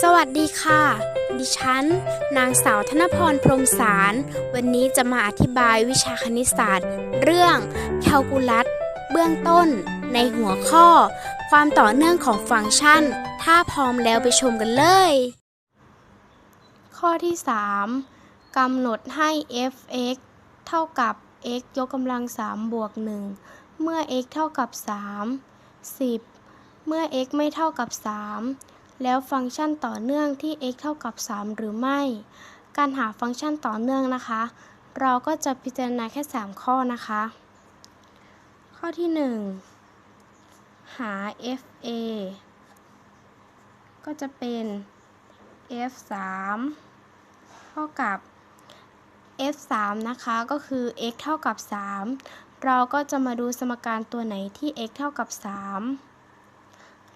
สวัสดีค่ะ ดิฉัน นางสาวธนพรพรมสาร วันนี้จะมาอธิบายวิชาคณิตศาสตร์ เรื่องแคลคูลัส เบื้องต้น ในหัวข้อ ความต่อเนื่องของฟังก์ชัน ถ้าพร้อมแล้วไปชมกันเลย ข้อที่ 3กำหนดให้ f(x) เท่ากับ x ยกกำลัง 3 บวก 1 เมื่อ x เท่ากับ 3 10 เมื่อ x ไม่เท่ากับ 3 แล้วฟังก์ชันต่อเนื่องที่ x เท่ากับ 3 หรือไม่ การหาฟังก์ชันต่อเนื่องนะคะ เราก็จะพิจารณาแค่ 3 ข้อนะคะ ข้อที่ 1 หา fa ก็จะเป็น f 3เท่ากับ f 3นะคะ ก็คือ x เท่ากับ 3 เราก็จะมาดูสมการตัวไหนที่ x เท่ากับ 3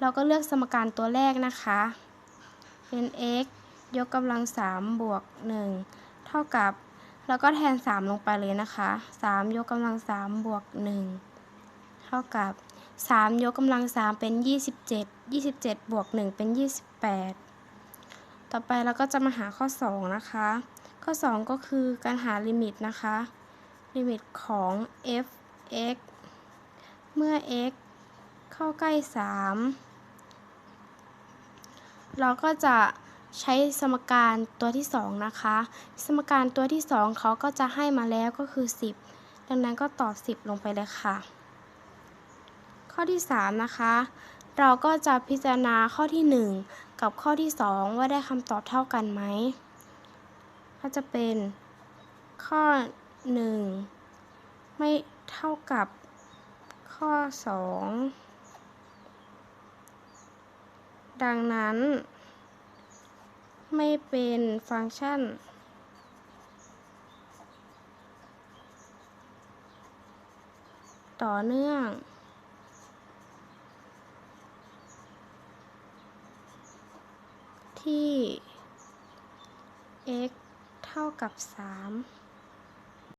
เราก็เลือกสมการตัวแรกนะคะ เป็น x ยกกำลัง 3 บวก 1 เท่ากับ แล้วก็แทน 3 ลงไปเลยนะคะ 3 ยกกำลัง 3 บวก 1 เท่ากับ 3 ยกกำลัง 3 เป็น 27 27 บวก 1 เป็น 28 ต่อไปเราก็จะมาหาข้อ 2 นะคะ ข้อ 2 ก็คือการหาลิมิตนะคะ ลิมิตของ f(x) เมื่อ x เข้าใกล้ 3 เราก็จะใช้สมการตัวที่ 2 นะคะ สมการตัวที่ 2เขาก็จะให้มาแล้วก็คือ 10 ดังนั้นก็ตอบ 10 ลงไปเลยค่ะ ข้อที่ 3 นะคะ เราก็จะพิจารณาข้อที่ 1 กับข้อที่ 2 ว่าได้คำตอบเท่ากันไหม ก็จะเป็นข้อ 1 ไม่เท่ากับข้อ 2 ดังนั้น ไม่เป็นฟังก์ชัน ต่อเนื่อง ที่ x เท่ากับ 3